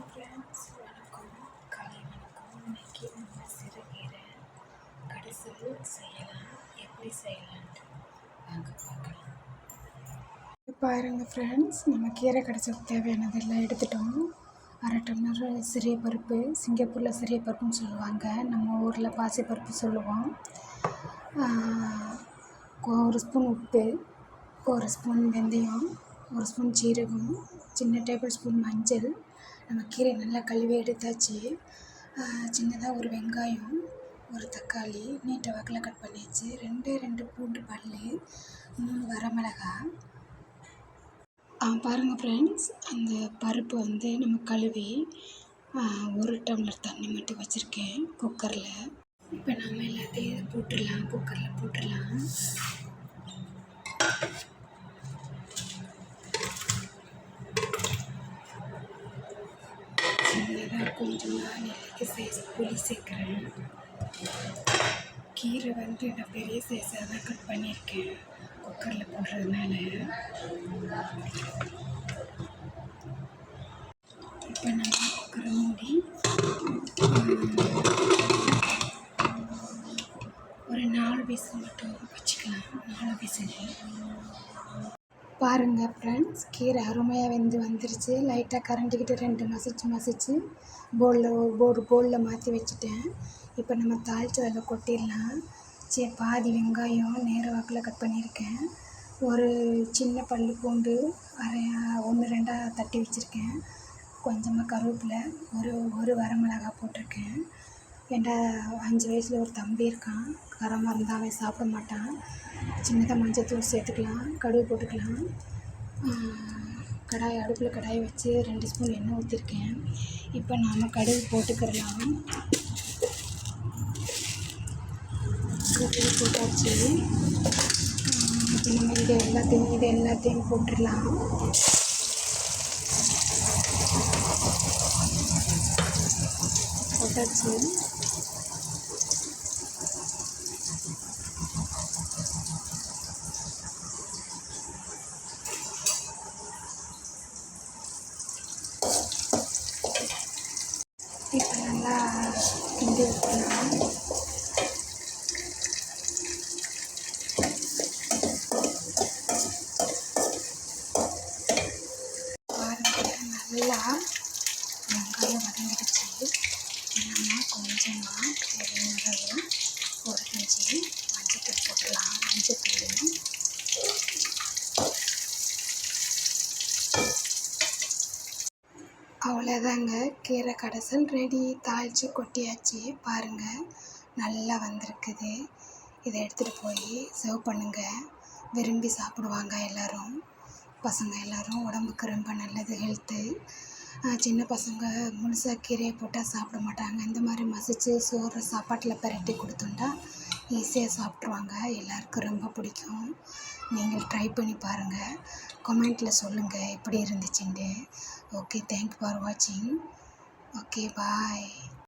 Hi friends வணக்கம் காலை வணக்கம் இன்னைக்கு நம்ம சிறுகீரை கடைசல் செய்யலாம் எப்படி செய்யலான்ட்டு வாங்க பார்க்கலாம். பாருங்கள் ஃப்ரெண்ட்ஸ் நம்ம கீரை கடைசலுக்கு தேவையானதெல்லாம் எடுத்துட்டோம். அரை டம்ளர் சிறிய பருப்பு சிங்கப்பூரில் சிறிய பருப்புன்னு சொல்லுவாங்க. நம்ம ஊரில் பாசி பருப்பு சொல்லுவோம். ஒரு ஸ்பூன் உப்பு ஒரு ஸ்பூன் வெந்தயம் ஒரு ஸ்பூன் சீரகம் சின்ன டேபிள் ஸ்பூன் மஞ்சள் நம்ம கீரை நல்லா கழுவி எடுத்தாச்சு. சின்னதாக ஒரு வெங்காயம் ஒரு தக்காளி நீட்டை வாக்கில் கட் பண்ணியாச்சு. ரெண்டே ரெண்டு பூண்டு பல் மூணு வரமிளகா பாருங்கள் ஃப்ரெண்ட்ஸ் அந்த பருப்பு வந்து நம்ம கழுவி ஒரு டம்ளர் தண்ணி மட்டும் வச்சுருக்கேன் குக்கரில் இப்போ நம்ம எல்லாத்தையும் போட்டுடலாம் குக்கரில் போட்டுடலாம். கொஞ்சம் கொஞ்சமாக நெல்லிக்கு சைஸ் புளி சேர்க்குறேன் கீரை வந்து நான் பெரிய சைஸாக தான் கட் பண்ணியிருக்கேன். குக்கரில் போடுறதுனால. இப்போ நம்ம குக்கரை மூடி ஒரு நாலு பீஸ் மட்டும் வச்சுக்கலாம். நாலு பீஸு பாருங்கள் ஃப்ரெண்ட்ஸ் கீரை அருமையாக வெந்து வந்துருச்சு. லைட்டாக கரண்டிக்கிட்டு ரெண்டு மசிச்சு மசிச்சு போலில் ஒரு போலில் மாற்றி வச்சுட்டேன். இப்போ நம்ம தாளித்து அதில் கொட்டிடலாம். சரி பாதி வெங்காயம் நேர வாக்கில் கட் பண்ணியிருக்கேன். ஒரு சின்ன பல்லு பூண்டு அரை ஒன்று ரெண்டாக தட்டி வச்சுருக்கேன். கொஞ்சமாக கருவேப்பிலை ஒரு ஒரு வரமிளகா போட்டிருக்கேன். ஏன்டா அஞ்சு வயசில் ஒரு தம்பி இருக்கான். காரமாக இருந்தால் அவன் சாப்பிட மாட்டான். சின்னதாக மஞ்சத்தூள் சேர்த்துக்கலாம் கடுகு போட்டுக்கலாம். கடாய் அடுப்பில் கடாயை வச்சு ரெண்டு ஸ்பூன் எண்ணெய் ஊற்றிருக்கேன் இப்போ நாம் கடுகு போட்டுக்கிறலாம். கடுகு போட்டாச்சு. இப்போ நம்ம இது எல்லாத்தையும் இது எல்லாத்தையும் போட்டுடலாம். போட்டாச்சு. கிண்டி நல்லா வெங்காயம் வதங்கிடுச்சு நம்ம கொஞ்சமாக தேவையானது ஒரு கஞ்சி மஞ்சத்தூள் போட்டுடலாம். மஞ்சத்தூள் அவ்வளோதாங்க கீரை கடைசல் ரெடி தாளித்து கொட்டியாச்சு. பாருங்கள் நல்லா வந்திருக்குது. இதை எடுத்துகிட்டு போய் சர்வ் பண்ணுங்கள் விரும்பி சாப்பிடுவாங்க எல்லோரும். பசங்க எல்லோரும் உடம்புக்கு ரொம்ப நல்லது ஹெல்த்து சின்ன பசங்க முழுசாக கீரையை போட்டால் சாப்பிட மாட்டாங்க. இந்த மாதிரி மசித்து சோறு சாப்பாட்டில் பரட்டி கொடுத்துட்டா ஈஸியாக சாப்பிட்ருவாங்க. எல்லாருக்கும் ரொம்ப பிடிக்கும். நீங்கள் ட்ரை பண்ணி பாருங்கள் கமெண்ட்டில் சொல்லுங்கள் எப்படி இருந்துச்சுன்ட்டு ஓகே தேங்க் ஃபார் வாட்சிங் ஓகே பாய்